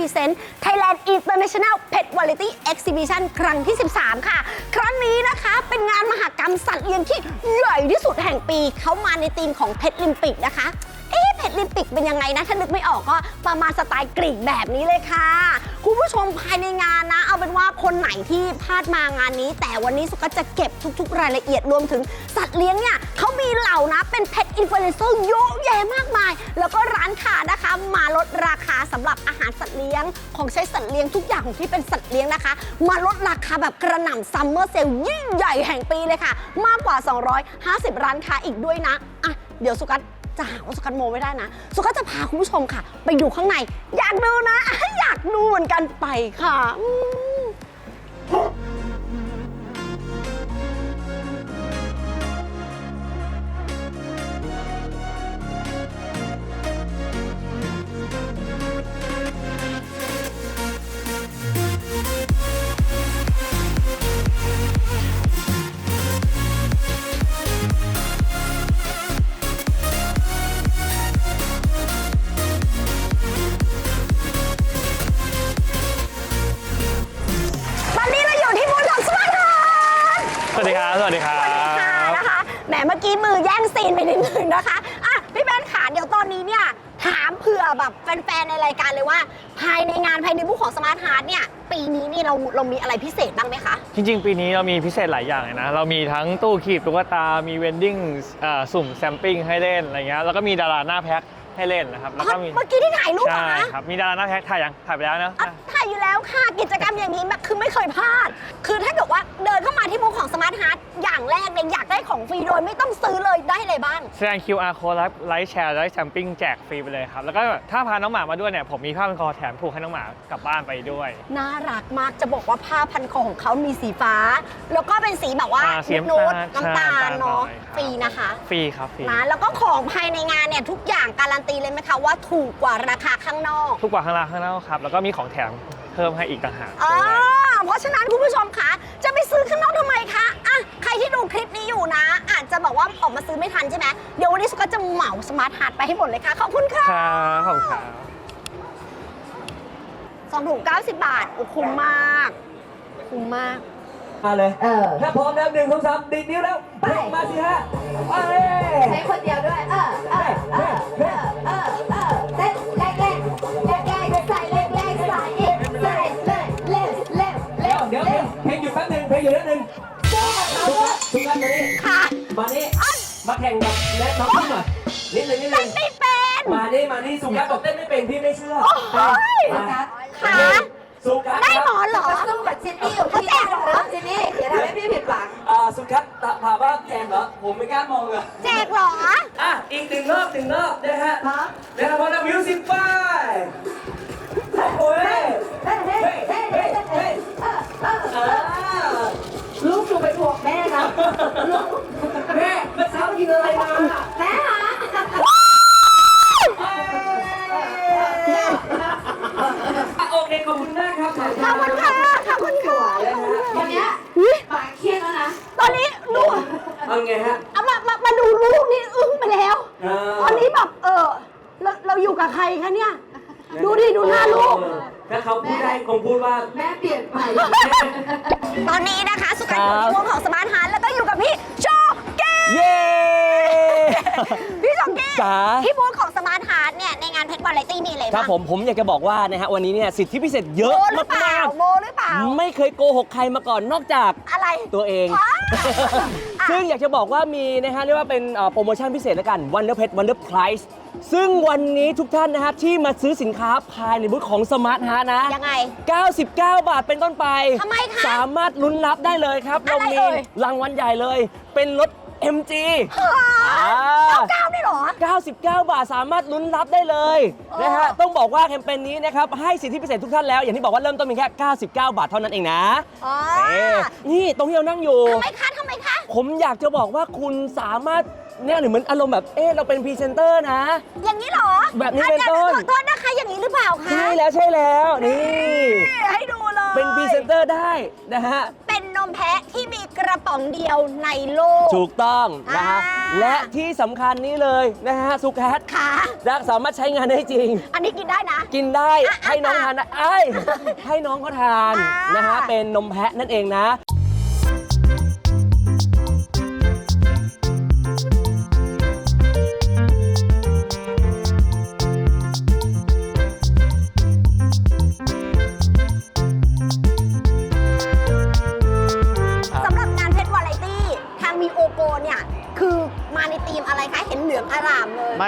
Present Thailand International Pet Variety Exhibition ครั้งที่ 13 ค่ะ ครั้งนี้นะคะเป็นงานมหกรรมสัตว์เลี้ยงที่ใหญ่ที่สุดแห่งปี เขามาในธีมของเพ t ลิมปิกนะคะ เอ๊ะเพ t ลิมปิกเป็นยังไงนะ ถ้านึกไม่ออกก็ประมาณสไตล์กรีกแบบนี้เลยค่ะ คุณผู้ชมภายในงานนะ เอาเป็นว่าคนไหนที่พลาดมางานนี้ แต่วันนี้สุก็จะเก็บทุก ๆ รายละเอียดรวมถึงสัตว์เลี้ยงเนี่ยเขามีเหล่านะเป็นเพ t อินฟลูเอนเซอร์เยอะแยะมากมาย แล้วก็ร้านค้านะคะ มาลดราคาสำหรับอาหารสัตว์เลี้ยง ของใช้สัตว์เลี้ยงทุกอย่างของที่เป็นสัตว์เลี้ยงนะคะ มาลดราคาแบบกระหน่ำซัมเมอร์เซลยิ่งใหญ่แห่งปีเลยค่ะ มากกว่า 250 ร้านค้าอีกด้วยนะอะเดี๋ยวสุกัส จะหาว่าสุกัสโมไม่ได้นะสุกัสจะพาคุณผู้ชมค่ะ ไปดูข้างใน อยากดูนะ อยากดูเหมือนกันไปค่ะ นิดนึงนะคะอะพี่แบนขาเดี๋ยวตอนนี้เนี่ยถามเผื่อแบบแฟนๆในรายการเลยว่า ภายในงานภายในบูธของสมาร์ทฮาร์เนี่ยปีนี้นี่เราเรามีอะไรพิเศษบ้างไหมคะ จริง ๆ ปีนี้เรามีพิเศษหลายอย่างเลยนะ เรามีทั้งตู้ขีบตุ๊กตา มีเวนดิ้งอ่าสุ่มแซมปิ้งให้เล่นอะไรเงี้ย แล้วก็มีดาราหน้าแพ็คให้เล่นนะครับ แล้วก็มี เมื่อกี้ที่ถ่ายรูปเหรอใช่คะ ครับ มีดาราหน้าแพ็คถ่ายยัง ถ่ายไปแล้วเนอะอะถ่ายอยู่แล้วค่ะกิจกรรมอย่างนี้แบบคือไม่เคยพลาด คือถ้าเกิดว่าเดินเข้ามาที่บูธของสมาร์ทฮาร์ อย่างแรกเลยอยากได้ของฟรีโดยไม่ต้องซื้อเลยได้เลยบ้าง แสดง QR code แล้วไลค์แชร์ไลค์แซมปิ้งแจกฟรีไปเลยครับ แล้วก็ถ้าพาน้องหมามาด้วยเนี่ยผมมีผ้าพันคอแถมผูกให้น้องหมากลับบ้านไปด้วย น่ารักมากจะบอกว่าผ้าพันคอของเขามีสีฟ้า แล้วก็เป็นสีแบบว่าอ่าสีนูดน้ำตาลน้ำตาลเนาะใช่ฟรีนะคะ ฟรีครับฟรีนะแล้วก็ของภายในงานเนี่ยทุกอย่างการันตีเลยไหมคะว่าถูกกว่าราคาข้างนอก ทุกกว่าข้างล่างข้างนอกครับแล้วก็มีของแถมเพิ่มให้อีกต่างหากอ่าด้วย เพราะฉะนั้นคุณผู้ชมคะจะไปซื้อข้างนอกทำไมคะอะใครที่ดูคลิปนี้อยู่นะ อาจจะบอกว่าออกมาซื้อไม่ทันใช่ไหมเดี๋ยววันนี้สุก็จะเหมาสมาร์ทฮาร์ดไปให้หมดเลยค่ะ ขอบคุณค่ะครับขอบคุณครับสองถุง90บาทโอ้คุ้มมาก คุ้มมาก มาเลย เออ ถ้าพร้อมแล้วหนึ่งสองสามดีดนิ้วแล้วไปมาสิฮะไป ใช้คนเดียวด้วย เออ เออ เออ เออ เออเออเต้น เพลงหยุดแป๊บหนึงทุกท่านทุกท่านมานี่ค่ะมานี่มาแข่งกับและน้องพี่หน่อยนิดนึงนิดนึงไม่เป็นมานี่มานี่สุกัสบอกเต้นไม่เป็นพี่ไม่เชื่อโอ้ยมาค่ะสุกัสได้หมอเหรอสู้กับจินนี่อยู่ที่นี่นะจินนี่อย่าทำให้พี่ผิดหวังอ่าสุกัสถามว่าแจมเหรอผมไม่กล้ามองเลยแจกเหรออะอีกหนึ่งรอบหนึ่งรอบนะฮะพร้อมนะครับพอแล้วมิวสิกไฟ โอ้ยลูกหนูไปบวกแม่นะลูกแม่เมื่อเช้ากินอะไรมาแม่ฮะโอเคขอบคุณมากครับขอบคุณค่ะขอบคุณค่ะวันเนี้ยปากเครียดแล้วนะ ตอนนี้ดูเอาไงฮะ พูดว่า แม่เปลี่ยนไป ตอนนี้นะคะ สุกันอยู่ที่วงของสมาร์ทฮาร์ดแล้วก็อยู่กับพี่โชเก้เย้ พี่โชเก้จ๋า ที่บูธของสมาร์ทฮาร์ดเนี่ย ในงานเพชรวาไรตี้มีอะไรครับ้าบงผมผมอยากจะบอกว่านะฮะวันนี้เนี่ยสิทธิพิเศษเยโมอะหรือเปล่า มากโมหรือเปล่า ๆไม่เคยโกหกใครมาก่อนนอกจากอะไรตัวเอง ว้าวอะ ซึ่งอยากจะบอกว่ามีนะฮะเรียกว่าเป็นเอ่อโปรโมชั่นพิเศษแล้วกัน Wonder Pet Wonder Price ซึ่งวันนี้ทุกท่านนะฮะที่มาซื้อสินค้าภายในบูธของ Smart Heart นะยังไง99 บาทเป็นต้นไป ทำไมคะสามารถลุ้นรับได้เลยครับ เราอะไรมีเอ่ย รางวัลใหญ่เลย เป็นรถ MG เก้าเก้าได้เหรอ 99 บาทสามารถลุ้นรับได้เลยนะฮะเออต้องบอกว่าแคมเปญนี้นะครับให้สิทธิพิเศษทุกท่านแล้วอย่างที่บอกว่าเริ่มต้นเพียงแค่ 99 บาทเท่านั้นเองนะอ๋อเอ๊ะนี่ตรงที่เรานั่งอยู่ ทำไมคะทำไมคะ ผมอยากจะบอกว่าคุณสามารถ เนี่ยหรือเหมือนอารมณ์แบบเอ๊ะเราเป็นพรีเซนเตอร์นะ อย่างนี้เหรอแบบนี้เป็นต้นขอโทษนะคะ อย่างนี้หรือเปล่าคะใช่แล้วใช่แล้วนี่ ให้ดูเลยเป็นพรีเซนเตอร์ได้นะฮะ เป็นนมแพะที่มีเกกระป๋องเดียวในโลก ถูกต้องนะฮะ อ่า และที่สำคัญนี้เลยนะฮะสุแคทค่ะดักสามารถใช้งานได้จริง อันนี้กินได้นะ กินได้อะให้น้องทานนะเอ้ยให้น้องเขาทานอ่าน นะฮะเป็นนมแพะนั่นเองนะ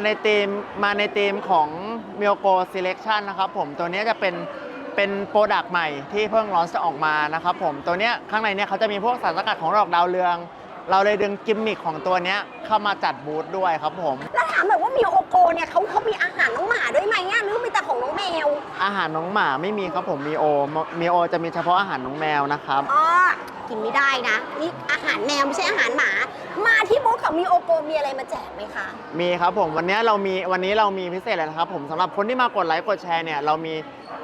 ในทีมมาในทีมของ m i o g o Selection นะครับผมตัวเนี้ยจะเป็นเป็นโปรดักต์ใหม่ที่เพิ่งร้อนจะออกมานะครับผมตัวเนี้ยข้างในเนี่ยเขาจะมีพวกสารสกัดของดอกดาวเรือง เราเลยดึงกิมมิคของตัวเนี้ยเข้ามาจัดบูธด้วยครับผม แล้วถามแบบว่ามีโอโกเนี่ยเขาเขามีอาหารน้องหมาด้วยไหมอะหรือมีแต่ของน้องแมว อาหารน้องหมาไม่มีครับผมมีโอมีโอจะมีเฉพาะอาหารน้องแมวนะครับอ๋อกินไม่ได้นะนี่อาหารแมวไม่ใช่อาหารหมามาที่บูธของ มีโอโกมีอะไรมาแจกไหมคะ มีครับผมวันนี้เรามีวันนี้เรามีพิเศษเลยนะครับผมสำหรับคนที่มากดไลค์กดแชร์เนี่ยเรามี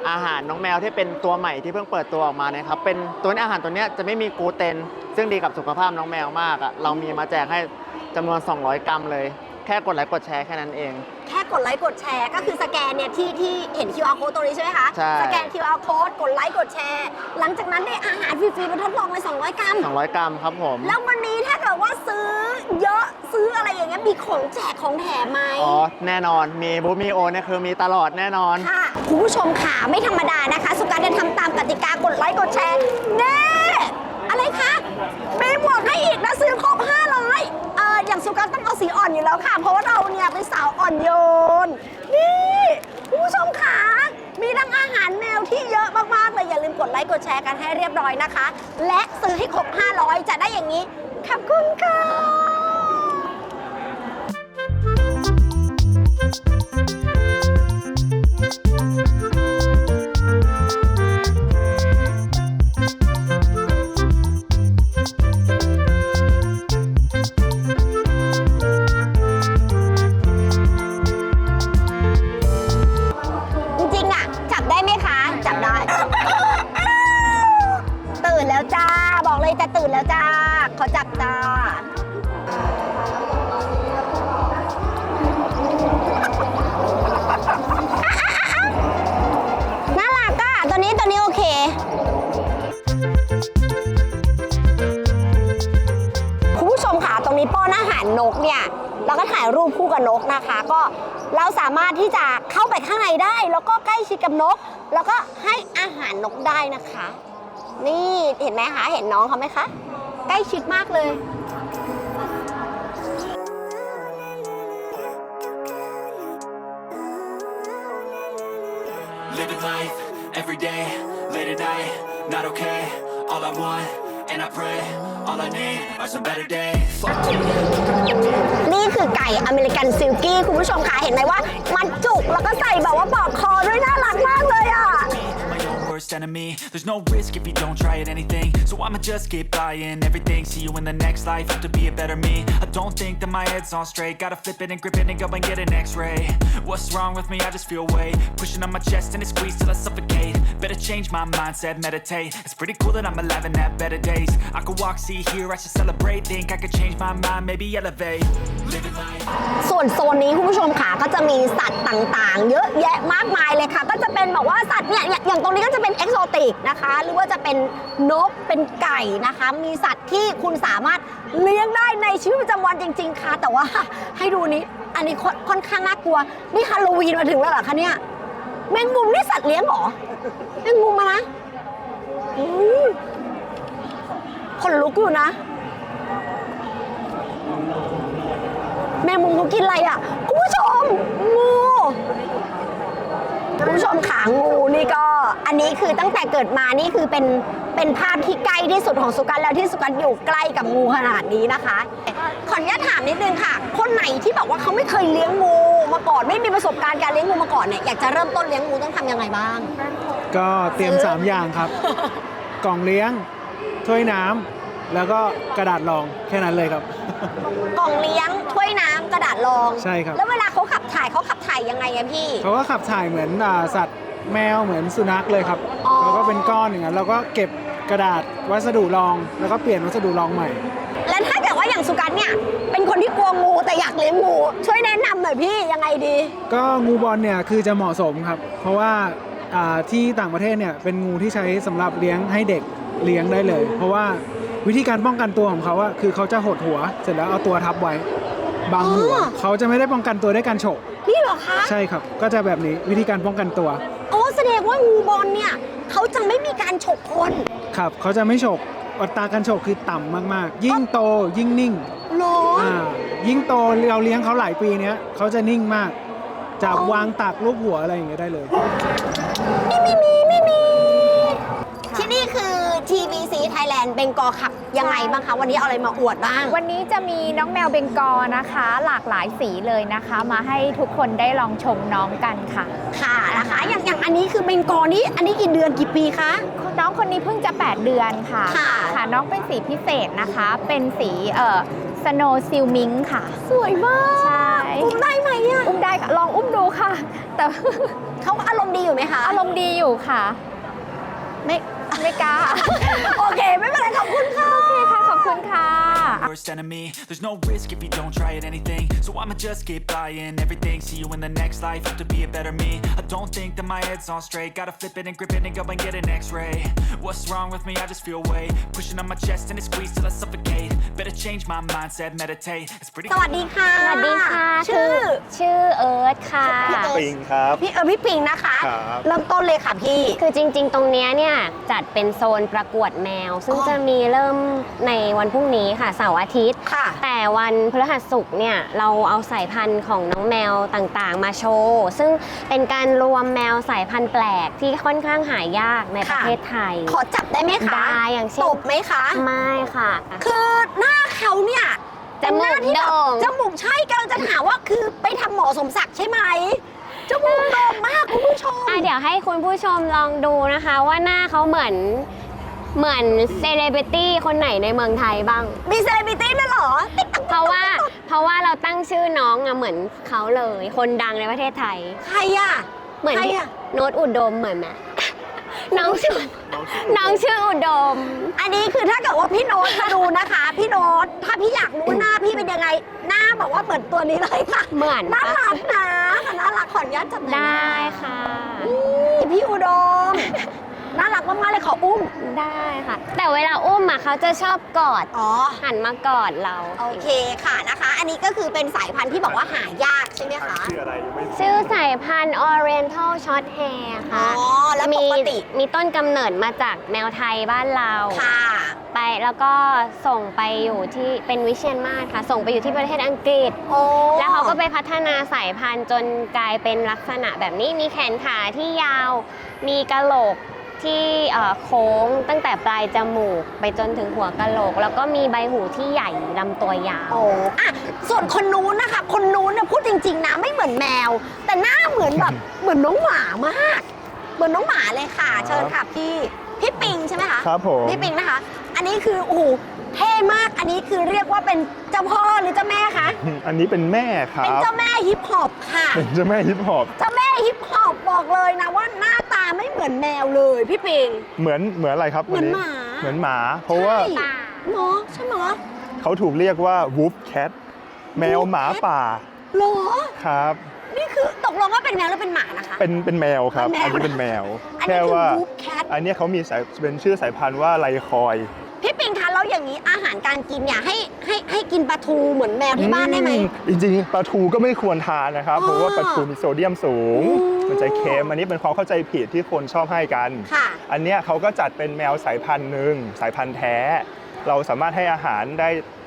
อาหารน้องแมวที่เป็นตัวใหม่ที่เพิ่งเปิดตัวออกมานะครับเป็นตัวนี้อาหารตัวเนี้ยจะไม่มีกลูเตน ซึ่งดีกับสุขภาพน้องแมวมากอะเรามีมาแจกให้จำนวน 200 กรัมเลย แค่กดไลค์กดแชร์แค่นั้นเอง แค่กดไลค์กดแชร์ ก็คือสแกนเนี่ยที่ที่เห็น QR code ตรงนี้ใช่ไหมคะ ใช่ สแกน QR code กดไลค์กดแชร์ หลังจากนั้นได้อาหารฟรีๆมาทดลองเลย200 กรัม 200 กรัมครับผม แล้ววันนี้ถ้าเกิดว่าซื้อเยอะซื้ออะไรอย่างเงี้ยมีของแจกของแถมไหม อ๋อ แน่นอนมีบูธมีโอเนี่ยคือมีตลอดแน่นอน ค่ะคุณผู้ชมค่ะไม่ธรรมดานะคะ สุการจะทำตามกติกากดไลค์กดแชร์เน่อะไรคะมีหมวกให้อีกนะซื้อครบ500เอย่างสุการต้องเอาสีอ่อนอยู่แล้วค่ะ เพราะว่าเราเนี่ยเป็นสาวอ่อนโยน นี่คุณผู้ชมค่ะมีทั้งอาหารแมวที่เยอะมากๆเลยอย่าลืมกดไลค์กดแชร์กันให้เรียบร้อยนะคะ และซื้อให้ครบ 500 จะได้อย่างนี้ ขอบคุณค่ะ นะคะ ก็เราสามารถที่จะเข้าไปข้างในได้ แล้วก็ใกล้ชิดกับนก แล้วก็ให้อาหารนกได้นะคะ นี่เห็นไหมคะเห็นน้องเขาไหมคะ ใกล้ชิดมากเลย ผู้ชมคะเห็นไหมว่ามันจุกแล้วก็ใส่ worst enemy. There's no risk if you don't try at anything. So I'ma just keep buying everything. See you in the next life, have to be a better me. I don't think that my head's on straight. Gotta flip it and grip it and go and get an x-ray. What's wrong with me? I just feel weight. Pushing on my chest and it squeezes till I suffocate. Better change my mindset, meditate. It's pretty cool that I'm alive and have better days. I could walk, see, hear, I should celebrate. Think I could change my mind, maybe elevate. Living life. ส่วนโซนนี้คุณผู้ชมค่ะก็จะมีสัตว์ต่างๆ เยอะแยะมากมายเลยค่ะ ก็จะเป็นแบบว่าสัตว์เนี่ยอย่างอย่างตรงนี้ก็จะเป็น เอกโซติกนะคะ หรือว่าจะเป็นนกเป็นไก่นะคะ มีสัตว์ที่คุณสามารถเลี้ยงได้ในชีวิตประจำวันจริง ๆ ค่ะ แต่ว่าให้ดูนี้อันนี้ค่อนข้างน่ากลัว นี่ฮาโลวีนมาถึงแล้วเหรอคะเนี่ยแมงมุมนี่สัตว์เลี้ยงหรอแมงมุมมานะอืมคนลุกอยู่นะ แมงมุมเขากินอะไรอะ คุณผู้ชมงูคุณผู้ชมขางูนี่ก็ อันนี้คือตั้งแต่เกิดมานี่คือเป็นเป็นภาพที่ใกล้ที่สุดของสุกันแล้วที่สุกันอยู่ใกล้กับงูขนาดนี้นะคะ ขออนุญาตถามนิดนึงค่ะ คนไหนที่บอกว่าเขาไม่เคยเลี้ยงงูมาก่อนไม่มีประสบการณ์การเลี้ยงงูมาก่อนเนี่ยอยากจะเริ่มต้นเลี้ยงงูต้องทำยังไงบ้าง ก็เตรียมซื้อ3อย่างครับ กล่องเลี้ยงถ้วยน้ำแล้วก็กระดาษรองแค่นั้นเลยครับ กล่องเลี้ยงถ้วยน้ำกระดาษรอง ใช่ครับ แล้วเวลาเขาขับถ่ายเขาขับถ่ายยังไงอะพี่ เขาก็ขับถ่ายเหมือนอ่าสัตว์ แมวเหมือนสุนัขเลยครับอ๋อเขาก็เป็นก้อนอย่างนั้นเราก็เก็บกระดาษวัสดุรอง แล้วก็เปลี่ยนวัสดุรองใหม่ และถ้าเกิดว่าอย่างสุกันเนี่ยเป็นคนที่กลัวงูแต่อยากเลี้ยงงูช่วยแนะนำหน่อยพี่ยังไงดี ก็งูบอลเนี่ยคือจะเหมาะสมครับ เพราะว่าอ่าที่ต่างประเทศเนี่ยเป็นงูที่ใช้สำหรับเลี้ยงให้เด็กเลี้ยงได้เลย เพราะว่าวิธีการป้องกันตัวของเขาอะคือเขาจะหดหัว เสร็จแล้วเอาตัวทับไว้บังหัวอ๋อ เขาจะไม่ได้ป้องกันตัวด้วยการฉกนี่เหรอคะ ใช่ครับ ก็จะแบบนี้วิธีการป้องกันตัว โอ้แสดงว่างูบอลเนี่ยเขาจะไม่มีการฉกคนครับเขาจะไม่ฉกอัตราการฉกคือต่ำมากๆ ยิ่งโตยิ่งนิ่งเหรออ่ายิ่งโตเราเลี้ยงเขาหลายปีเนี้ยเขาจะนิ่งมากจับวางตักรูปหัวอะไรอย่างเงี้ยได้เลย ไม่มีไม่มี ที่นี่คือ TBC Thailand เบงกอขับยังไงบ้างคะ วันนี้เอาอะไรมาอวดบ้าง วันนี้จะมีน้องแมวเบงกอลนะคะ หลากหลายสีเลยนะคะ มาให้ทุกคนได้ลองชมน้องกันค่ะ ค่ะนะคะ อย่างอย่างอันนี้คือเบงกอนี่อันนี้กี่เดือนกี่ปีคะ น้องคนนี้เพิ่งจะ 8 เดือนค่ะ ค่ะน้องเป็นสีพิเศษนะคะ เป็นสีเอ่อสโนซิลมิงค่ะ สวยมากใช่ อุ้มได้ไหมอะอุ้มได้ค่ะลองอุ้มดูค่ะ แต่ เขาอารมณ์ดีอยู่ไหมคะ อารมณ์ดีอยู่ค่ะ ไม่ ไม่กล้า โอเค ไม่เป็นไรขอบคุณค่ะ คค่ะขอบคุณค่ะ Worst enemy, there's no risk if you don't try at anything. So I'ma just keep buying everything. See you in the next life, have to be a better me. I don't think that my head's on straight. Gotta flip it and grip it and go and get an x ray. What's wrong with me? I just feel weight pushing on my chest and it squeezes till I suffocate. Better change my mindset, meditate. It's pretty สวัสดีค่ะ สวัสดีค่ะชื่อ ชื่อเอิร์ธค่ะ พี่เอิร์ธ ปิงครับ พี่เออพี่ปิงนะคะ ครับ เริ่มต้นเลยค่ะพี่ คือจริงๆ ตรงเนี้ยเนี่ย จัดเป็นโซนประกวดแมว ซึ่งอ๋อ จะมีเริ่มในวันพรุ่งนี้ค่ะเสาร์อาทิตย์ ค่ะ แต่วันพฤหัสศุกร์เนี่ยเราเอาสายพันธุ์ของน้องแมวต่างๆ มาโชว์ ซึ่งเป็นการรวมแมวสายพันธุ์แปลกที่ค่อนข้างหายากในประค่ะเทศไทย ขอจับได้ไหมคะได้อย่างเช่นตบไหมคะ ไม่ค่ะ คือหน้าเขาเนี่ยจมูกเป็นหน้าที่แบบโด่งจมูกใช่กำลังจะถามว่าคือไปทำหมอสมศักดิ์ใช่ไหมจมูกโด่งมากคุณผู้ชมอะเดี๋ยวให้คุณผู้ชมลองดูนะคะ ว่าหน้าเขาเหมือน เหมือนเซเลบริตี้คนไหนในเมืองไทยบ้าง มีเซเลบริตี้ด้วยเหรอ เพราะว่าเพราะว่าเราตั้งชื่อน้องอะเหมือนเขาเลย คนดังในประเทศไทย ใครอะ เหมือนใครอะโน้ตอุดมเหมือนไหม น้องชื่อน้องชื่ออุดม อันนี้คือถ้าเกิดว่าพี่โน้ตมาดูนะคะ พี่โน้ตถ้าพี่อยากรู้หน้าพี่เป็นยังไง หน้าบอกว่าเหมือนตัวนี้เลยค่ะ เหมือนน่าปะรักนะน่ารักขออนุญาตจับหน่อยนะได้ค่ะ นี่พี่อุดม น่ารักมากๆเลยขออุ้ม ได้ค่ะ แต่เวลาอุ้มอะเขาจะชอบกอด อ๋อ หันมากอดเรา โอเคค่ะนะคะ อันนี้ก็คือเป็นสายพันธุ์ที่บอกว่าหายากใช่ไหมคะชื่อสายพันธุ์ Oriental Short Hair อ๋อ ค่ะ แล้วปมีกติ มีต้นกำเนิดมาจากแมวไทยบ้านเรา ค่ะ ไปแล้วก็ส่งไปอยู่ที่เป็นวิเชียนมาศค่ะ ส่งไปอยู่ที่ประเทศอังกฤษ โอ้แล้วเขาก็ไปพัฒนาสายพันธุ์จนกลายเป็นลักษณะแบบนี้มีแขนขาที่ยาว มีกะโหลก ที่เอ่อโค้งตั้งแต่ปลายจมูก ไปจนถึงหัวกะโหลก แล้วก็มีใบหูที่ใหญ่ลำตัวยาว โอ้อะส่วนคนนู้นนะคะ คนนู้นเนี่ยพูดจริง ๆนะไม่เหมือนแมว แต่หน้าเหมือนแบบเหมือนน้องหมามาก เหมือนน้องหมาเลยค่ะ เชิญค่ะพี่ พี่ปิงใช่ไหมคะครับผมพี่ปิงนะคะ อันนี้คือโอ้โหเท่มากอันนี้คือเรียกว่าเป็นเจ้าพ่อหรือเจ้าแม่คะอันนี้เป็นแม่ครัเป็นบเจ้าแม่ฮิปฮอปค่ะ เป็นเจ้าแม่ฮิปฮอปเจ้าแม่ฮิปฮอปบอกเลยนะว่าหน้าตาไม่เหมือนแมวเลยพี่ปิง เหมือนเหมือนอะไรครับเหมือนวัหมาเหมือนหมา เพราะว่าใช่เนาะใช่ไหมเขาถูกเรียกว่า wolf cat แมวหมาป่าเหรอครับนี่คือ ตกลงว่าเป็นแมวหรือเป็นหมานะคะ เป็นเป็นแมวครับ เป็นแมว อันนี้เป็นแมวอันนี้แค่คือว่า wolf cat อันเนี้ยเขามีสายเป็นชื่อสายพันธุ์ว่าไลคอยพี่ปิงคะแล้วอย่างนี้อาหารการกินเนี่ยให้ให้ให้กินปลาทูเหมือนแมวที่บ้านได้ไหม อืจริงๆปลาทูก็ไม่ควรทานนะครับอ๋อเพราะว่าปลาทูมีโซเดียมสูง อืม มันจะเค็มอันนี้เป็นความเข้าใจผิดที่คนชอบให้กัน ค่ะ อันเนี้ยเขาก็จัดเป็นแมวสายพันธุ์หนึ่งสายพันธุ์แท้ เราสามารถให้อาหารได้เอ่อ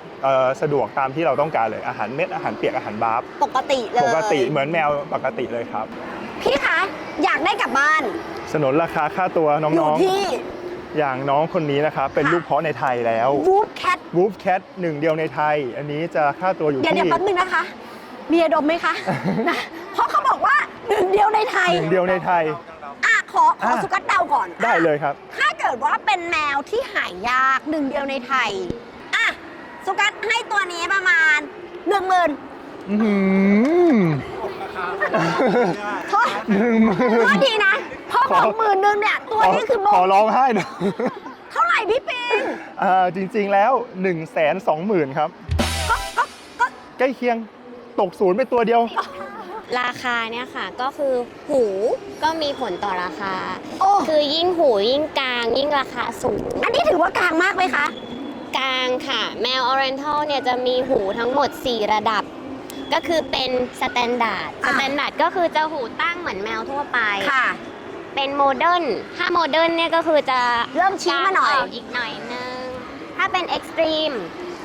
สะดวกตามที่เราต้องการเลยอาหารเม็ดอาหารเปียกอาหารบาร์ฟปกติเลยปกติเหมือนแมวปกติเลยครับ พี่คะอยากได้กลับบ้าน สนนราคาค่าตัวอยู่น้องที่ๆอย่างน้องคนนี้นะครับเป็นค่ะลูกเพาะในไทยแล้ววูฟแคท Wolf Cat หนึ่งเดียวในไทย อันนี้จะค่าตัวอยู่เดี๋ยวที่เดี๋ยวแป๊บนึงนะคะ มียาดมไหมคะนะเพราะเขาบอกว่าหนึ่งเดียวในไทยหนึ่งเดียวในไทยอะขอขออะสุกัดเดาก่อน ได้เลยครับ ถ้าเกิดว่าเป็นแมวที่หายยากหนึ่งเดียวในไทยอะ สุกัดให้ตัวนี้ประมาณหนึ่งหมื่นอื้อหือโทษหนึ่งหมื่โทษนทีนะเพราะขอของหมื่นหนึงเนี่ย ตัวนี้คือโบขอร้องไห้หน่อยเท่าไหร่อ่าจริงๆแล้ว1นึ่งแสนสองหมื่นครับใกล้เคียงตกศูนย์ไปตัวเดียว ราคาเนี่ยค่ะก็คือหูก็มีผลต่อราคา โอ้คือยิ่งหูยิ่งกลางยิ่งราคาสูง อันนี้ถือว่ากลางมากไหมคะ กลางค่ะ แมวออเรนทัลเนี่ยจะมีหูทั้งหมด 4 ระดับ ก็คือเป็นสแตนดาร์ดสอะ แตนดาร์ดก็คือจะหูตั้งเหมือนแมวทั่วไป ค่ะ เป็นโมเดิร์นถ้าโมเดิร์นเนี่ยก็คือจะเริ่มชี้มาหน่อย กลงกอีกหน่อยนึง ถ้าเป็นเอ็กซ์ตรีม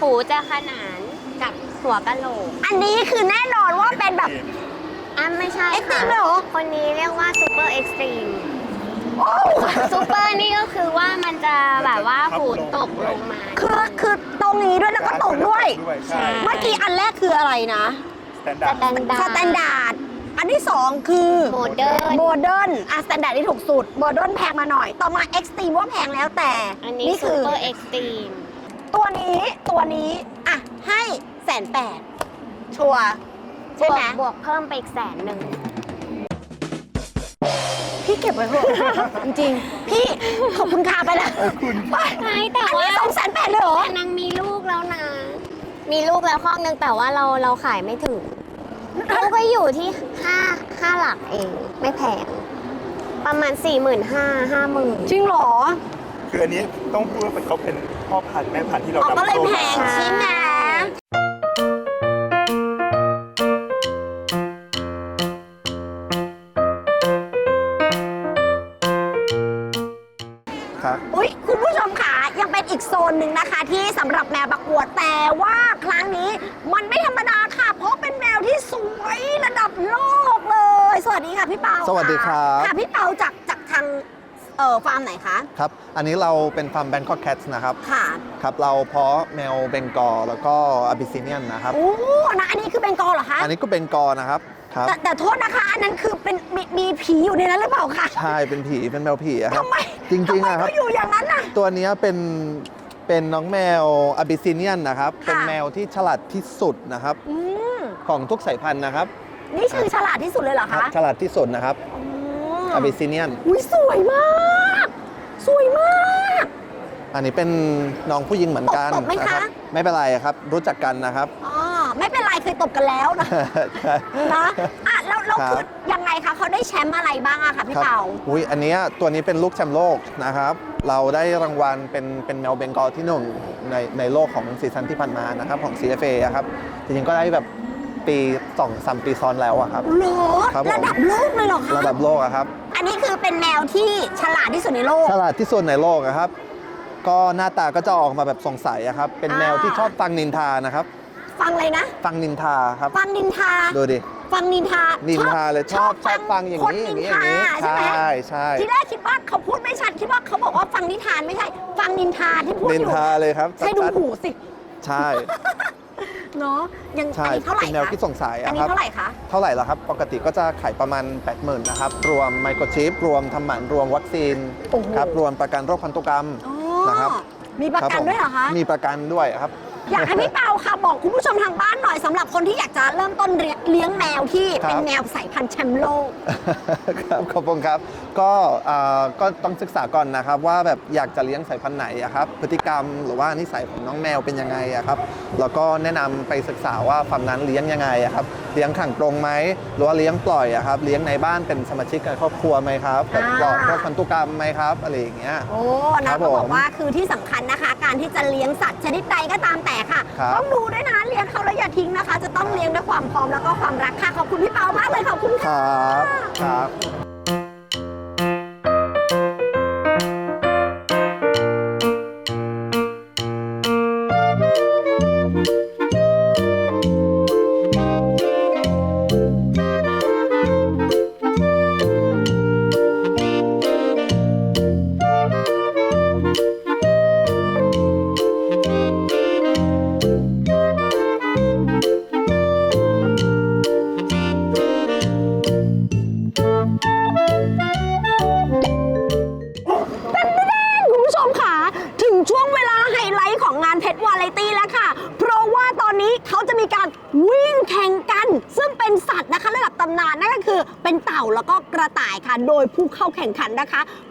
หูจะขนานกับหัวกะโหลกอันนี้คือแน่นอนว่าเป็นแบบ อะไม่ใช่ Extreme ค่ะเหรอ คนนี้เรียกว่าซูเปอร์เอ็กซ์ตรีมโอ้ ซูเปอร์นี่ก็คือว่ามันจะแบบว่าหูตกลงมา คือคือตรงนี้ด้วยแล้วก็ตกด้วย ใช่ เมื่อกี้อันแรกคืออะไรนะสแตนดาสร์ดแตนดาสร์ดแตนดาร์ดอันที่สองคือโมเดิร์น โมเดิร์นอะสแตนดาร์ดที่ถูกสุดโมเดิร์นแพงมาหน่อย ต่อมาเอ็กซ์ตรีมว่าแพงแล้วแต่อันนี้ซูคือเปอร์เอ็กซ์ตรีมตัวนี้ตัวนี้อะให้แสนแปดชัวร์ใช่ไหมบวกเพิ่มไปอีกแสนหนึ่ง พี่เก็บไว้เถอะจริงๆ พี่ขอบคุณค่ะไปแล้วไปใช่แต่อันว่านี้สองแสนแปดเลยเหรอ แต่นางมีลูกแล้วนะ มีลูกแล้วข้อนึงแต่ว่าเราเราขายไม่ถึงลูกก็อยู่ที่ห้าห้าหลักเอง ไม่แพง ประมาณ4 5 0 0 0 5 5 0 0 0จริงเหรอ คืออันนี้ต้องพูดว่าเขาเป็นพ่อพันธุ์แม่พันธุ์ที่เราออกก็นำเลยเข้าแพมางใช่ไหม พี่เปาสวัสดีครับค่ะพี่เปาจากจากทางเอ่อฟาร์มไหนคะ ครับ อันนี้เราเป็นฟาร์ม Bangkok Cats นะครับ ค่ะ ครับ เราเพาะแมวเบงกอลแล้วก็อาบิซิเนียนนะครับ โอ้นะอันนี้คือเป็นกอเหรอคะ อันนี้ก็เบงกอลนะครับครับแต่แต่โทษนะคะ อันนั้นคือเป็นมีมีผีอยู่ในนั้นหรือเปล่าคะ ใช่ เป็นผี เป็นแมวผีอะครับ ทำไมจริงๆอะครับ ทำไมเขาอยู่อย่างนั้นน่ะ ตัวเนี้ยเป็นเป็นน้องแมวอาบิซิเนียนนะครับ ค่ะ เป็นแมวที่ฉลาดที่สุดนะครับ อืม ของทุกสายพันธุ์นะครับ นี่คือฉลาดที่สุดเลยเหรอครัคะบฉลาดที่สุดนะครับอืมอาบิซิเนียน อุ้ยสวยมาก สวยมาก อันนี้เป็นน้องผู้หญิงเหมือนกันตบไหมคะ นะครับไม่เป็นไรครับ รู้จักกันนะครับ อ๋อไม่เป็นไรเคยตบกันแล้วนะใช่นะอะแล้วแล้วครับ คือยังไงคะเขาได้แชมป์อะไรบ้างอะคะพี่ครับเปาอุ้ยอันเนี้ยตัวนี้เป็นลูกแชมป์โลกนะครับ เราได้รางวัลเป็นเป็นแมวเบงกอลที่หนึ่งในในโลกของซีซั่นที่ผ่านมานะครับของ CFA อะครับ จริงๆก็ได้แบบ ปีสองสามปีซ้อนแล้วอะครับเหรอครับผม ระดับโลกเลยเหรอคะระดับโลกอะครับ อันนี้คือเป็นแมวที่ฉลาดที่สุดในโลก ฉลาดที่สุดในโลกอะครับ ก็หน้าตาก็จะออกมาแบบสงสัยอะครับ เป็นแมวที่อ่าชอบฟังนินทานะครับ ฟังเลยนะ ฟังนินทาครับ ฟังนินทา ดูดิ ฟังนินทานินินทาเลยชอบชอบฟังอย่างนี้อย่างนี้อย่างนี้ ใช่ไหมใช่ใช่ทีแรกคิดว่าเขาพูดไม่ชัดคิดว่าเขาบอกว่าฟังนิทานไม่ใช่ ฟังนินทาที่พูดนิอนยู่ทาเลยครับใช่ดูชัดหูสิ ๆใช่ เนาะยังใช่อันนี้เท่าไหร่เป็นแนวคะที่สงสัยอันอะนี้ครับ เท่าไหร่คะ เท่าไหร่ละครับ ปกติก็จะขายประมาณ 80,000นะครับ รวมไมโครชิป รวมทำหมัน รวมวัคซีนโอ้โห ครับ รวมประกันโรคพันธุกรรม อ๋อนะครับ มีประคบกันผมด้วยเหรอคะ มีประกันด้วยครับ อยากให้พี่เปาค่ะบอกคุณผู้ชมทางบ้านหน่อยสำหรับคนที่อยากจะเริ่มต้นเลี้ยงเลี้ยงแมวที่ครับ เป็นแมวสายพันธุ์แชมป์โลก ครับขอบคุณครับก็อ่าก็ต้องศึกษาก่อนนะครับว่าแบบอยากจะเลี้ยงสายพันธุ์ไหนอะครับพฤติกรรมหรือว่านิสัยของน้องแมวเป็นยังไงอะครับแล้วก็แนะนำไปศึกษาว่าฟาร์มนั้นเลี้ยงยังไงอะครับเลี้ยงขังกรงไหมหรือว่าเลี้ยงปล่อยอะครับเลี้ยงในบ้านเป็นสมาชิกในครอบครัวไหมครับแบบปลอดโรคพันธุกรรมไหมครับอะไรอย่างเงี้ย โอ้คนะรับเขาบอกผมว่าคือที่สำคัญนะคะ การที่จะเลี้ยงสัตว์ชนิดใดก็ตามแต่ค่ะ ครับต้องดูด้วยนะเลี้ยงเขาแล้วอย่าทิ้งนะคะ จะต้องเลี้ยงด้วยความพร้อมแล้วก็ความรักค่ะ ขอบคุณพี่เปามากเลยขอบคุณคค่ะรับครับ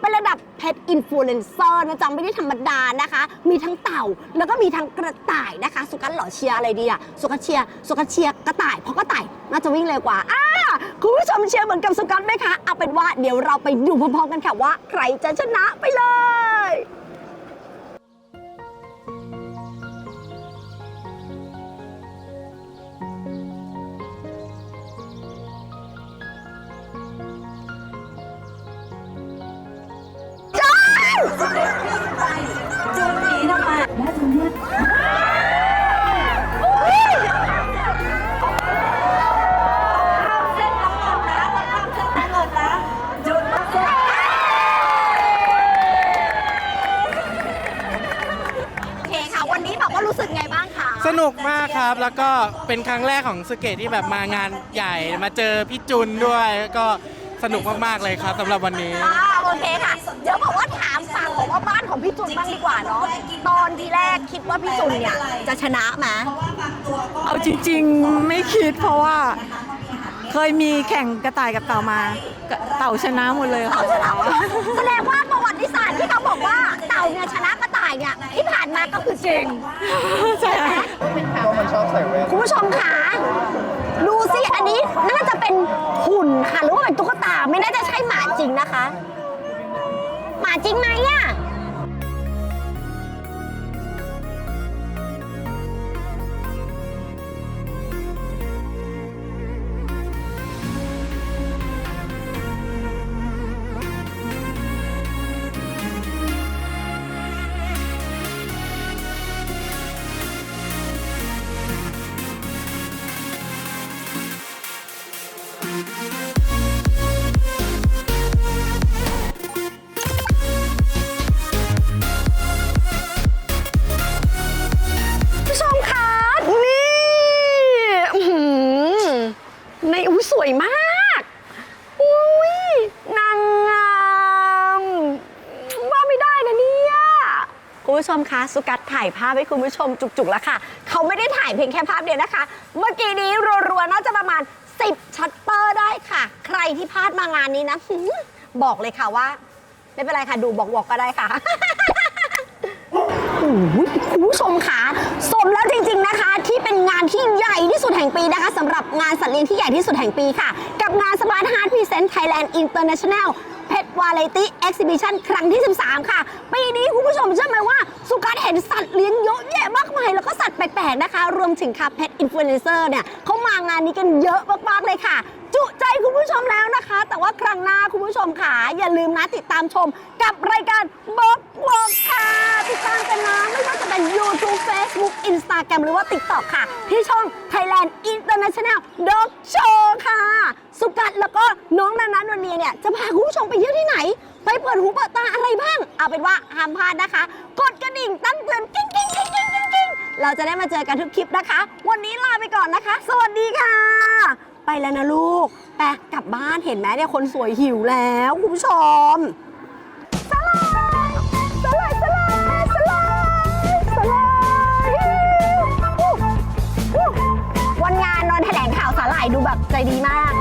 เป็นระดับเพจอินฟลูเอนเซอร์นะจ๊ะไม่ได้ธรรมดานะคะ มีทั้งเต่าแล้วก็มีทั้งกระต่ายนะคะ สุกันเหรอเชียร์อะไรดีอะสุกันเชียร์สุกันเชียร์กระต่ายเพราะกระต่ายน่าจะวิ่งเร็วกว่าอ่าคุณผู้ชมเชียร์เหมือนกับสุกันไหมคะเอาเป็นว่าเดี๋ยวเราไปดูพร้อมๆกันค่ะว่า ใครจะชนะไปเลย โอเคค่ะวันนี้แบบว่ารู้สึกไงบ้างคะสนุกมากครับแล้วก็เป็นครั้งแรกของสเกตที่แบบมางานใหญ่มาเจอพี่จุนด้วยก็สนุกมากๆเลยครับสำหรับวันนี้โอเคค่ะเดี๋ยวบอก นของพี่จุนบ้างดีกว่าเนาะตอนทีแรกคิดว่าพี่จุนเนี่ยจะชนะไหมเอาจริงๆไม่คิดเพราะว่า เคยมีแข่งกระต่ายกับเต่ามา เต่าชนะหมดเลยค่ะเต่าชนะแสดงว่าประวัติศาสตร์ที่เขาบอกว่าเต่าเนี่ยชนะกระต่ายเนี่ยที่ผ่านมาก็คือจริง ใช่มันชอบใส่แว่นคุณผู้ชมคะดูสิอันนี้น่าจะเป็นหุ่นค่ะหรือว่าเป็นตุ๊กตาไม่น่าจะใช่หมาจริงนะคะ หมาจริงไหมอะ มคะสุกัดถ่ายภาพให้คุณผู้ชมจุกๆแล้วค่ะ เขาไม่ได้ถ่ายเพียงแค่ภาพเดียวนะคะ เมื่อกี้นี้รัวๆน่าจะประมาณ 10 ชัตเตอร์ได้ค่ะ ใครที่พลาดมางานนี้นะบอกเลยค่ะว่า ไม่เป็นไรค่ะดูบอกๆก็ได้ค่ะคุณผู้ชมคะสมแล้วจริง ๆนะคะ ที่เป็นงานที่ใหญ่ที่สุดแห่งปีนะคะสำหรับงานสัตว์เลี้ยงที่ใหญ่ที่สุดแห่งปีค่ะ กับงาน Smart Heart Present Thailand International Pet Variety Exhibition ครั้งที่ 13 ค่ะ ปีนี้คุณผู้ชมเชื่อไหมว่า สุการเห็นสัตว์เลี้ยงเยอะแยะมากมายแล้วก็สัตว์แปลกๆนะคะ รวมถึงค่ะ Pet Influencer เนี่ยเขามางานนี้กันเยอะมากๆเลยค่ะจุใจคุณผู้ชมแล้วนะคะ แต่ว่าครั้งหน้าคุณผู้ชมค่ะ อย่าลืมนะติดตามชมกับรายการบอกบอกค่ะ ติดตามกันนะไม่ว่าจะเป็น YouTube Facebook Instagram หรือว่า TikTok ค่ะ ที่ช่อง Thailand International Dog Show ค่ะ สุกัดแล้วก็น้องนานันวลเนียเนี่ยจะพาคุณผู้ชมไปเที่ยวที่ไหน ไปเปิดหูเปิดตาอะไรบ้าง เอาเป็นว่าห้ามพลาดนะคะ กดกระดิ่งตั้งเตือนกิ้งกิ้งกิ้งกิ้งกิ้งกิ้งเราจะได้มาเจอกันทุกคลิปนะคะ วันนี้ลาไปก่อนนะคะ สวัสดีค่ะ ไปแล้วนะลูกไปกลับบ้านเห็นไหมเนี่ยคนสวยหิวแล้วคุณผู้ชมสลา วันงานนอนแถลงข่าวสาหร่ายดูแบบใจดีมาก